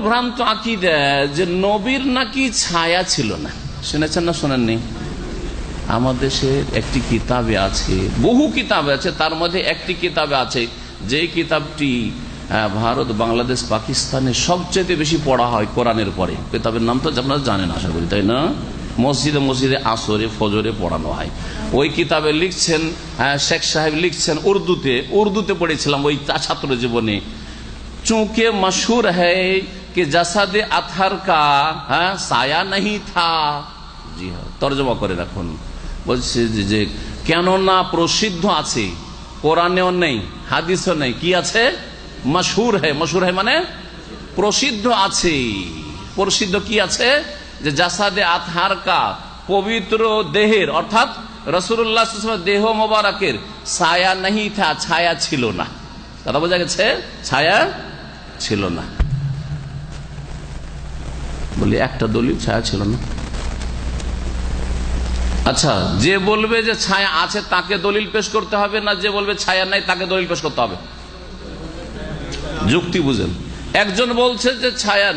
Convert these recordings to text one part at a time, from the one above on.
ভ্রান্ত আকিদা যে নবীর নাকি ছায়া ছিল না। শুনেছেন না শোনেননি? আমাদের দেশের একটি কিতাবে আছে, বহু কিতাব আছে, তার মধ্যে একটি কিতাবে আছে যে কিতাবটি ভারত, বাংলাদেশ, পাকিস্তানে সবচেয়ে বেশি পড়া হয় কোরআনের পরে কিতাবের নাম তো আপনারা জানেন, আশা করি, তাই না? মসজিদে মসজিদে আসরে, ফজরে পড়ানো হয়। ওই কিতাবে লিখছেন শেখ সাহেব লিখছেন উর্দুতে। উর্দুতে পড়েছিলাম ওই ছাত্র জীবনে। چونکہ مشہور ہے कि जसद अथर का হ্যাঁ সায়া नहीं था জি হ্যাঁ তর্জমা করে রাখুন বলছে যে- যে কেননা প্রসিদ্ধ আছে কোরআনেও নেই হাদিসও নেই কি আছে মশহুর হে মশহুর হে মানে প্রসিদ্ধ আছে প্রসিদ্ধ কি আছে যে জাসাদে আতহার কা পবিত্র দেহের অর্থাৎ রসুল্লাহ দেহ মোবারকের ছায়া নাহি থা ছায়া ছিল না কথা বোঝা গেছে ছায়া ছিল না বলি, একটা দলিল ছায়া ছিল না। আচ্ছা যে বলবে যে ছায়া আছে তাকে দলিল পেশ করতে হবে, না যে বলবে ছায়া নাই তাকে দলিল পেশ করতে হবে? যুক্তি বুঝেন। একজন বলছে যে ছায়া,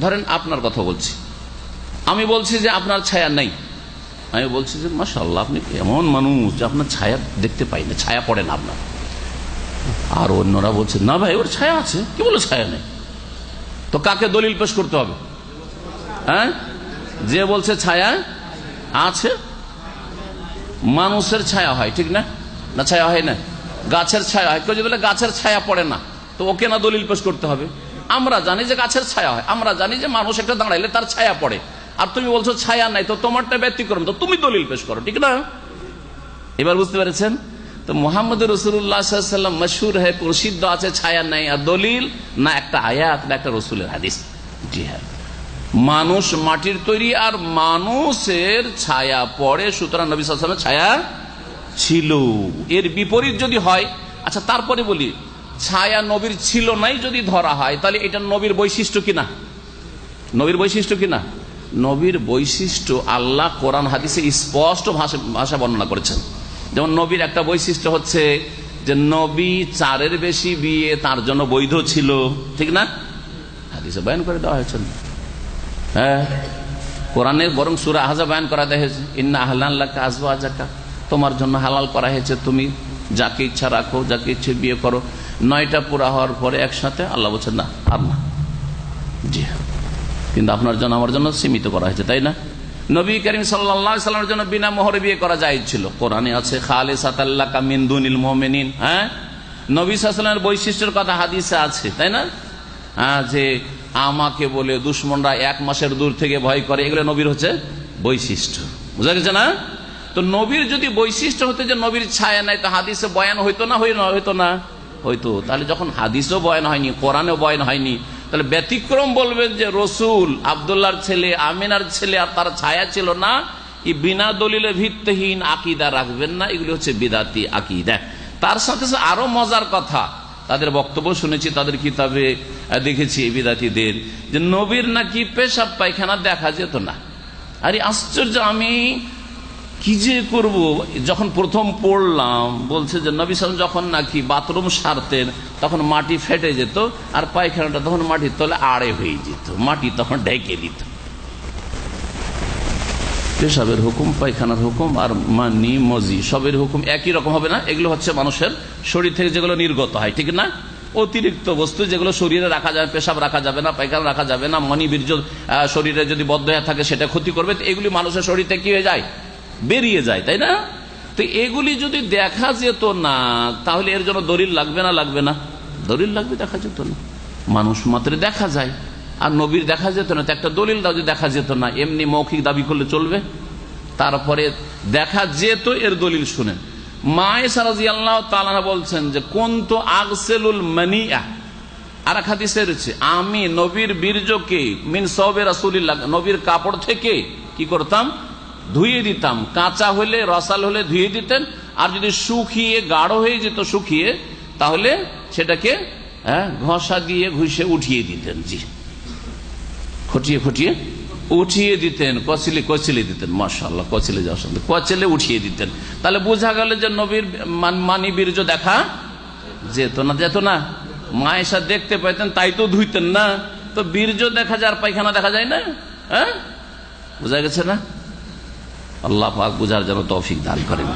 ধরেন আপনার কথা বলছি। আমি বলছি যে আপনার ছায়া নাই। আমি বলছি যে মাসাল্লাহ আপনি এমন মানুষ যে আপনার ছায়া দেখতে পাই না ছায়া পড়ে না আপনার। আর অন্যরা বলছে, না ভাই, ওর ছায়া আছে। কি বলে ছায়া নেই? তো কাকে দলিল পেশ করতে হবে? হ্যাঁ? যে বলছে ছায়া, আছে? মানুষের ছায়া হয়, ঠিক না? না ছায়া হয় না? গাছের ছায়া হয়। কেউ বলে গাছের ছায়া পড়ে না, তো ওকে না দলিল পেশ করতে হবে। আমরা জানি যে গাছের ছায়া হয়। আমরা জানি যে মানুষ একটা দাঁড়াইলে তার ছায়া পড়ে। আর তুমি বলছো ছায়া নাই, তো তোমারটা ব্যতিক্রম, তো তুমি দলিল পেশ করো, ঠিক না? এবার বুঝতে পেরেছেন? তো মোহাম্মদ রসুল্লাহাম মশুর হয়ে প্রসিদ্ধ আছে ছায়া নাই আর দলিল, না একটা আয়াত, না একটা রসুলের হাদিস। জি হ্যাঁ। মানুষ মাটির তৈরি আর মানুষের ছায়া পড়ে, সুতরাং নবী সালামের ছায়া ছিল। এর বিপরীত যদি হয় আচ্ছা তারপরে বলি, ছায়া নবীর ছিল নাই যদি ধরা হয়, তাহলে এটা নবীর বৈশিষ্ট্য কিনা নবীর বৈশিষ্ট্য কিনা নবীর বৈশিষ্ট্য আল্লাহ কোরআন হাদিসে স্পষ্ট ভাষা ভাষা বর্ণনা করেছেন। যেমন নবীর একটা বৈশিষ্ট্য হচ্ছে যে নবী চারের বেশি বিয়ে তার জন্য বৈধ ছিল, ঠিক না? হাদিসে বয়ান করে দেওয়া হয়েছে। হ্যাঁ? কোরআনে বরং সুরা আহাজা বয়ান করা হয়েছে ইন্না আহ্লাকা আসব আজাকা তোমার জন্য হালাল করা হয়েছে, তুমি যাকে ইচ্ছা রাখো, যাকে ইচ্ছে বিয়ে করো। নয়টা পুরা হওয়ার পরে একসাথে আল্লাহ বলছেন, না, আর না। জি হ্যাঁ। কিন্তু আপনার জন্য, আমার জন্য সীমিত করা হয়েছে, তাই না? নবী করিম সাল্লা সাল্লামের জন্য বিনা মোহরে বিয়ে করা যায় ছিল। কোরআনে আছে খালে সাতাল্লা কামিন্দুনিল মোমেনিন। হ্যাঁ? নবী সাল্লামের বৈশিষ্ট্যের কথা হাদিসে আছে, তাই না? যে আমাকে বলে দুশ্মনরা এক মাসের দূর থেকে ভয় করে, এগুলো নবীর হচ্ছে বৈশিষ্ট্য। বুঝা গেছে না? তো নবীর যদি বৈশিষ্ট্য হতে যে নবীর ছায়া নাই, তো হাদিসে বয়ান হইতো না হইতো না? হইতো। তাহলে যখন হাদিসও বয়ান হয়নি, কোরআনেও বয়ান হয়নি, তাহলে ব্যতিক্রম বলবেন যে রসুল, আবদুল্লাহর ছেলে, আমিনার ছেলে আর তার ছায়া ছিল না এই বিনা দলিলে ভিত্তিহীন আকিদা রাখবেন না, এগুলি হচ্ছে বিদাতি আকিদা। তার সাথে আরও মজার কথা, তাদের বক্তব্য শুনেছি, তাদের কিতাবে দেখেছি এই বিদাতিদের যে নবীর নাকি পেশাব পায়খানা দেখা যেত না। আরে আশ্চর্য, আমি কি যে করব? যখন প্রথম পড়লাম, বলছে যে নবী সালাম যখন নাকি বাথরুম সারতেন, তখন মাটি ফেটে যেত আর পায়খানাটা তখন মাটির তলে আড়ে হয়ে যেত, মাটি তখন ঢেকে দিত। পেশাবের হুকুম, পায়খানার হুকুম আর মানি, মজি, সবের হুকুম একই রকম হবে না? এগুলো হচ্ছে মানুষের শরীর থেকে যেগুলো নির্গত হয়, ঠিক না? অতিরিক্ত বস্তু যেগুলো শরীরে রাখা যাবে পেশাব রাখা যাবে না, পায়খানা রাখা যাবে না মনি বীর্য শরীরে যদি বদ্ধ হয়ে থাকে সেটা ক্ষতি করবে এগুলি মানুষের শরীরে কি হয়ে যায়? বেরিয়ে যায়, তাই না? তো এগুলি যদি দেখা যেত না, তাহলে এর জন্য দলিল লাগবে না লাগবে না? দলিল লাগবে, দেখা যেত না। মানুষ মাত্রে দেখা যায়। আর নবীর দেখা যেত না, তো একটা দলিল দাও যে দেখা যেত না। এমনি মৌখিক দাবি করলে চলবে। তারপরে দেখা যেত, এর দলিল শুনেন। বলছেন যে কোন তো আগসেলুল মানিয়া আর এক হাদিসে রয়েছে, আমি নবীর বীর্যকে মিন সবে রাসুলিল্লাহ, নবীর কাপড় থেকে কি করতাম? ধুয়ে দিতাম। কাঁচা হলে, রসাল হলে ধুয়ে দিতেন। আর যদি শুকিয়ে, গাঢ় হয়ে যেত শুকিয়ে, তাহলে সেটাকে হ্যাঁ ঘষা দিয়ে ঘুষে উঠিয়ে দিতেন। জি। খটিয়ে খটিয়ে। উঠিয়ে দিতেন, কচিলে কচিলে দিতেন মার্শাল্লাহ কচিলে সঙ্গে কচিলে উঠিয়ে দিতেন। তাহলে বোঝা গেল যে নবীর মান- বীর্য দেখা যেত না যেত না। মায়েশা দেখতে পাইতেন, তাই তো ধুইতেন না। তো বীর্য দেখা যায়, আর পায়খানা দেখা যায় না? হ্যাঁ? বোঝা গেছে না? আল্লাহ পাক বুঝার যেন তৌফিক দান করেন।